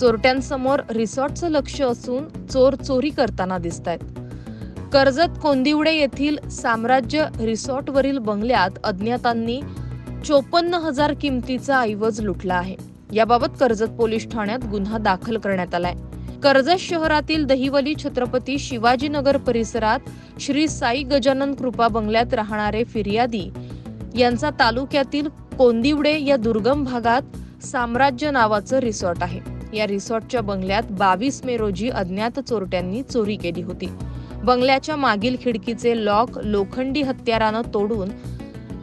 चोरट्यांसमोर रिसॉर्टचं लक्ष असून चोर चोरी करताना दिसत आहेत कर्जत कोंदिवडे येथील साम्राज्य रिसॉर्टवरील बंगल्यात अज्ञातांनी चोपन्न हजार किमतीचा ऐवज लुटला आहे. याबाबत कर्जत पोलीस ठाण्यात गुन्हा दाखल करण्यात आलाय. कर्जत शहरातील दहिवली छत्रपती शिवाजीनगर परिसरात श्री साई गजानन कृपा बंगल्यात राहणारे फिर्यादी यांचा तालुक्यातील कोंदिवडे या दुर्गम भागात साम्राज्य नावाचं रिसॉर्ट आहे. या रिसॉर्टच्या बंगल्यात बावीस मे रोजी अज्ञात चोरट्यांनी चोरी केली होती. बंगल्याच्या मागील खिडकीचे लॉक लोखंडी हत्यारानं तोडून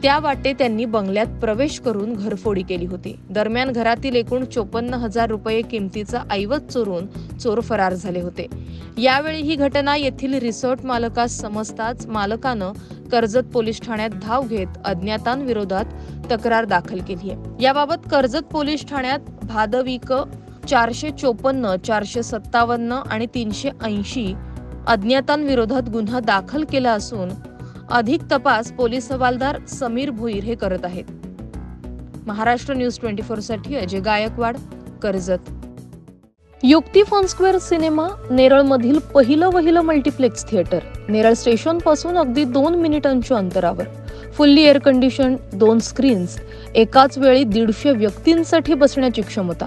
त्या वाटे त्यांनी बंगल्यात प्रवेश करून घरफोडी केली होती. दरम्यान घरातील एकूण चोपन्न हजार रुपये किमतीचा ऐवज चोरून चोर फरार झाले होते. यावेळी ही घटना येथील रिसॉर्ट मालकास समजताच मालकानं कर्जत पोलीस ठाण्यात धाव घेत अज्ञातांविरोधात तक्रार दाखल केली आहे याबाबत कर्जत पोलीस ठाण्यात भादविक चारशे चोपन्न चारशे सत्तावन्न आणि तीनशे ऐंशी अज्ञातांविरोधात गुन्हा दाखल केला असून अधिक तपास पोलीस हवालदार समीर भोईर हे करत आहेत. Maharashtra news twenty फोरसाठी Ajay Gaikwad Karjat. Yukti fun square cinema नेरळमधील पहिलं वहिलं मल्टिप्लेक्स थिएटर. नेरळ स्टेशनपासून अगदी दोन मिनिटांच्या अंतरावर. फुल्ली एअर कंडिशन दोन स्क्रीन्स एकाच वेळी दीडशे व्यक्तींसाठी बसण्याची क्षमता.